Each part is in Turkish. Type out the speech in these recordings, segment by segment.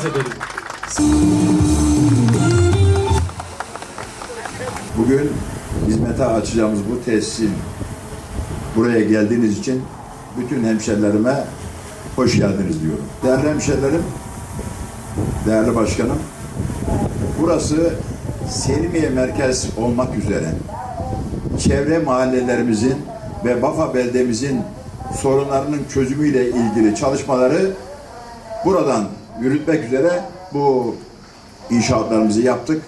arz edelim. Bugün hizmete açacağımız bu tesisin buraya geldiğiniz için bütün hemşerilerime hoş geldiniz diyorum. Değerli hemşerilerim, değerli başkanım, burası Selimiye merkez olmak üzere çevre mahallelerimizin ve Bafa beldemizin sorunlarının çözümüyle ilgili çalışmaları buradan yürütmek üzere bu inşaatlarımızı yaptık.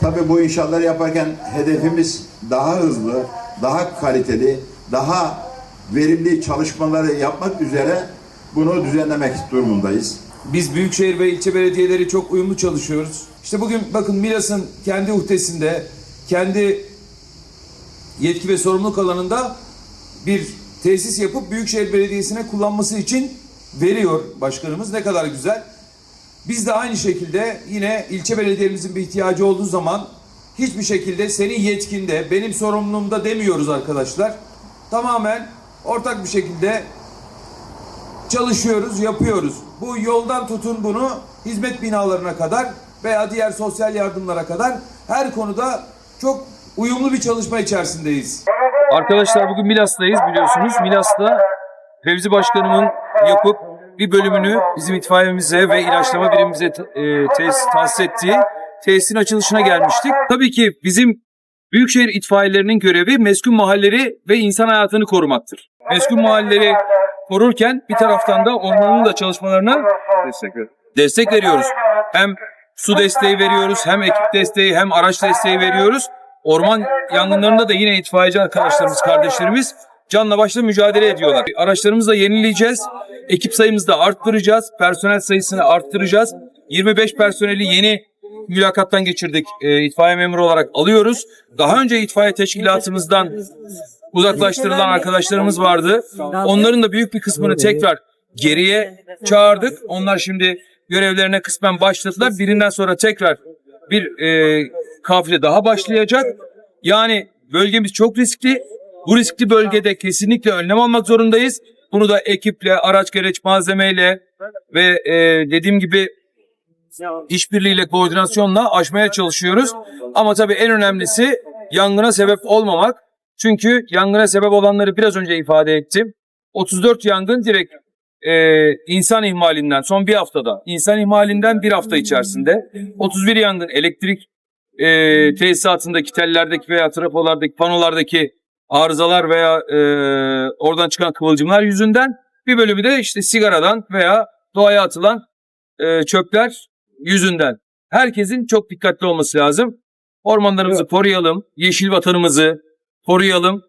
Tabii bu inşaatları yaparken hedefimiz daha hızlı, daha kaliteli, daha verimli çalışmaları yapmak üzere bunu düzenlemek durumundayız. Biz büyükşehir ve ilçe belediyeleri çok uyumlu çalışıyoruz. İşte bugün bakın Milas'ın kendi uhdesinde, kendi yetki ve sorumluluk alanında bir tesis yapıp Büyükşehir Belediyesi'ne kullanması için veriyor başkanımız. Ne kadar güzel. Biz de aynı şekilde yine ilçe belediyemizin bir ihtiyacı olduğu zaman hiçbir şekilde senin yetkinde, benim sorumluluğumda demiyoruz arkadaşlar. Tamamen ortak bir şekilde çalışıyoruz, yapıyoruz. Bu yoldan tutun bunu hizmet binalarına kadar veya diğer sosyal yardımlara kadar her konuda çok uyumlu bir çalışma içerisindeyiz. Arkadaşlar bugün Milas'tayız biliyorsunuz. Milas'ta Fevzi Başkanımın yapıp bir bölümünü bizim itfaiyemize ve ilaçlama birimimize e, tesis, tahsis ettiği tesisin açılışına gelmiştik. Tabii ki bizim Büyükşehir itfaiyelerinin görevi meskun mahalleleri ve insan hayatını korumaktır. Meskun mahalleleri korurken bir taraftan da ormanın da çalışmalarına destek, destek veriyoruz. Hem su desteği veriyoruz, hem ekip desteği, hem araç desteği veriyoruz. Orman yangınlarında da yine itfaiyeci arkadaşlarımız, kardeşlerimiz canla başla mücadele ediyorlar. Araçlarımızı da yenileyeceğiz. Ekip sayımızı da arttıracağız. Personel sayısını arttıracağız. 25 personeli yeni mülakattan geçirdik. E, itfaiye memuru olarak alıyoruz. Daha önce itfaiye teşkilatımızdan uzaklaştırılan arkadaşlarımız vardı. Onların da büyük bir kısmını tekrar geriye çağırdık. Onlar şimdi görevlerine kısmen başladılar. Birinden sonra tekrar bir e, kafile daha başlayacak. Yani bölgemiz çok riskli. Bu riskli bölgede kesinlikle önlem almak zorundayız. Bunu da ekiple, araç gereç malzemeyle ve e, dediğim gibi işbirliğiyle, koordinasyonla aşmaya çalışıyoruz. Ama tabii en önemlisi yangına sebep olmamak. Çünkü yangına sebep olanları biraz önce ifade ettim. 34 yangın direkt e, insan ihmalinden son bir haftada, insan ihmalinden bir hafta içerisinde 31 yangın elektrik e, tesisatındaki tellerdeki veya trafolardaki panolardaki arızalar veya e, oradan çıkan kıvılcımlar yüzünden bir bölümü de işte sigaradan veya doğaya atılan e, çöpler yüzünden. Herkesin çok dikkatli olması lazım. Ormanlarımızı koruyalım, yeşil vatanımızı koruyalım.